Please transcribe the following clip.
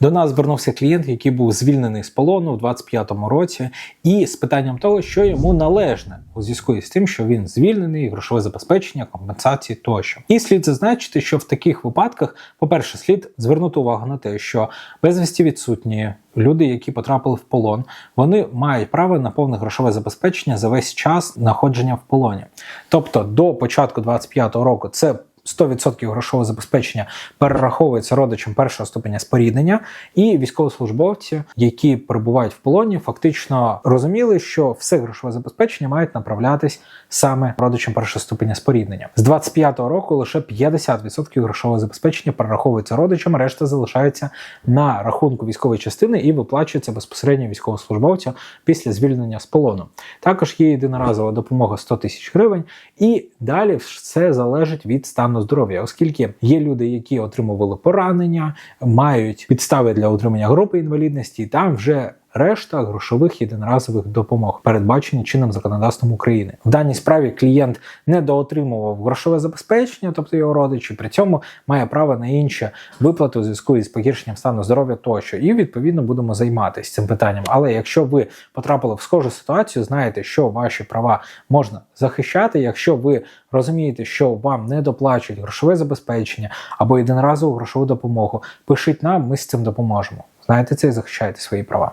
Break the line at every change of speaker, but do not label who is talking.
До нас звернувся клієнт, який був звільнений з полону у 25-му році, і з питанням того, що йому належне у зв'язку із тим, що він звільнений, грошове забезпечення, компенсації тощо. І слід зазначити, що в таких випадках, по-перше, слід звернути увагу на те, що безвісті відсутні люди, які потрапили в полон, вони мають право на повне грошове забезпечення за весь час знаходження в полоні. Тобто до початку 25-го року це 100% грошового забезпечення перераховується родичам першого ступеня споріднення, і військовослужбовці, які перебувають в полоні, фактично розуміли, що все грошове забезпечення мають направлятись саме родичам першого ступеня споріднення. З 25-го року лише 50% грошового забезпечення перераховується родичам, решта залишається на рахунку військової частини і виплачується безпосередньо військовослужбовцю після звільнення з полону. Також є єдиноразова допомога 100 тисяч гривень, і далі все залежить від стану здоров'я, оскільки є люди, які отримували поранення, мають підстави для отримання групи інвалідності, там вже решта грошових єдиноразових допомог, передбачені чинним законодавством України. В даній справі клієнт недоотримував грошове забезпечення, тобто його родичі, при цьому має право на інші виплати у зв'язку із погіршенням стану здоров'я тощо. І відповідно будемо займатися цим питанням. Але якщо ви потрапили в схожу ситуацію, знаєте, що ваші права можна захищати, якщо ви розумієте, що вам не доплачують грошове забезпечення або єдиноразову грошову допомогу, пишіть нам, ми з цим допоможемо. Знаєте це і захищаєте свої права.